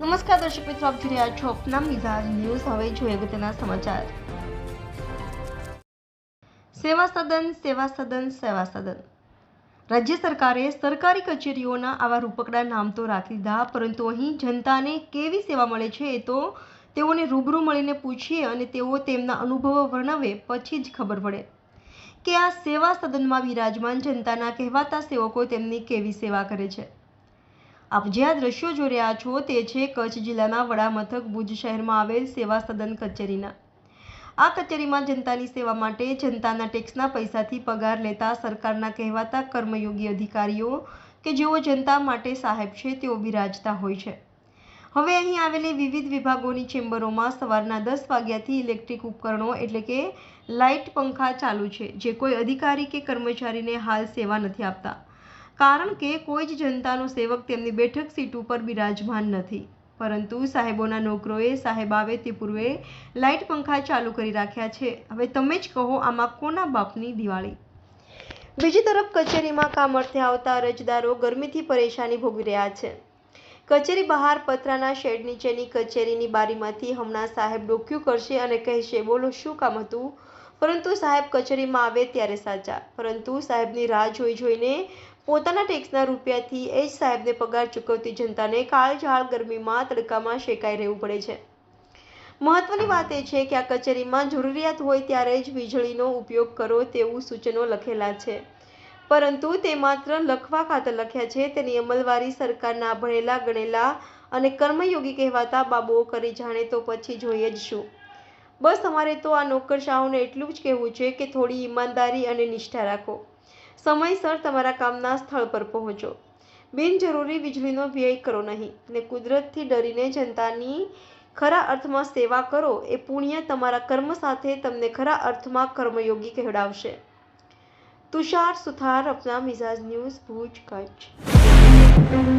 નમસ્કાર દર્શક મિત્રો, આપ જોઈ રહ્યા છો અપના મિઝાજ ન્યૂઝ. હવે જોઈએ અગત્યના સમાચાર. સેવા સદન સેવા સદન સેવા સદન. રાજ્ય સરકારે સરકારી કચેરીઓના આવા રૂપકડા નામ તો રાખી દીધા, પરંતુ અહીં જનતાને કેવી સેવા મળે છે એ તો તેઓને રૂબરૂ મળીને પૂછીએ અને તેઓ તેમના અનુભવો વર્ણવે, પછી જ ખબર પડે. કે આ સેવા સદનમાં બિરાજમાન જનતાના કહેવાતા સેવકો તેમની કેવી સેવા કરે છે? આપ જે આ દ્રશ્યો જોઈ રહ્યા છો તે છે કચ્છ જિલ્લાના વડામથક ભુજ શહેરમાં આવેલ સેવા સદન કચેરીના. આ કચેરીમાં જનતાની સેવા માટે જનતાના ટેક્સના પૈસાથી પગાર લેતા સરકારના કહેવાતા કર્મયોગી અધિકારીઓ કે જેઓ જનતા માટે સાહેબ છે તેઓ બિરાજતા હોય છે. હવે અહીં આવેલી વિવિધ વિભાગોની ચેમ્બરોમાં સવારના દસ વાગ્યાથી ઇલેક્ટ્રિક ઉપકરણો એટલે કે લાઇટ પંખા ચાલુ છે, જે કોઈ અધિકારી કે કર્મચારીને હાલ સેવા નથી આપતા. કારણ કે કોઈ જ જનતાનો સેવક તેમની બેઠક સીટ ઉપર બિરાજમાન નથી. પરંતુ સાહેબોના નોકરોએ સાહેબ આવે તે પૂર્વે લાઇટ પંખા ચાલુ કરી રાખ્યા છે. હવે તમે જ કહો આમાં કોના બાપની દિવાળી? બીજી તરફ કચેરીમાં કામ અર્થે આવતા અરજદારો ગરમીથી પરેશાની ભોગવી રહ્યા છે. કચેરી બહાર પતરાના શેડ નીચેની કચેરીની બારીમાંથી હમણાં સાહેબ ડોક્યું કરશે અને કહેશે, બોલો, શું કામ હતું? પરંતુ સાહેબ કચેરીમાં આવે ત્યારે સાચા પરંતુ સાહેબની રાહ જોઈ જોઈને પોતાના ટેક્સના રૂપિયાથી એ જ સાહેબને પગાર ચૂકવતી જનતાને કાળઝાળ ગરમીમાં તડકામાં શેકાઈ રહેવું પડે છે. મહત્વની વાત એ છે કે આ કચેરીમાં જરૂરિયાત હોય ત્યારે જ વીજળીનો ઉપયોગ કરો તેવું સૂચનો લખેલા છે. પરંતુ તે માત્ર લખવા ખાતર લખ્યા છે, તેની અમલવારી સરકારના ભણેલા, ગણેલા અને કર્મયોગી કહેવાતા બાબુઓ કરી જાણે તો પછી જોઈએ જ શું. બસ અમારે તો આ નોકરશાહોને એટલું જ કહેવું છે કે થોડી ઈમાનદારી અને નિષ્ઠા રાખો. સમયસર તમારા કામના સ્થળ પર પહોંચો. બિનજરૂરી વીજળીનો વ્યય કરો નહીં ને કુદરતથી ડરીને જનતાની ખરા અર્થમાં સેવા કરો એ પુણ્ય તમારા કર્મ સાથે તમને ખરા અર્થમાં કર્મયોગી કહેવડાવશે તુષાર સુથાર અપના મિઝાજ ન્યૂઝ ભુજ, કચ્છ.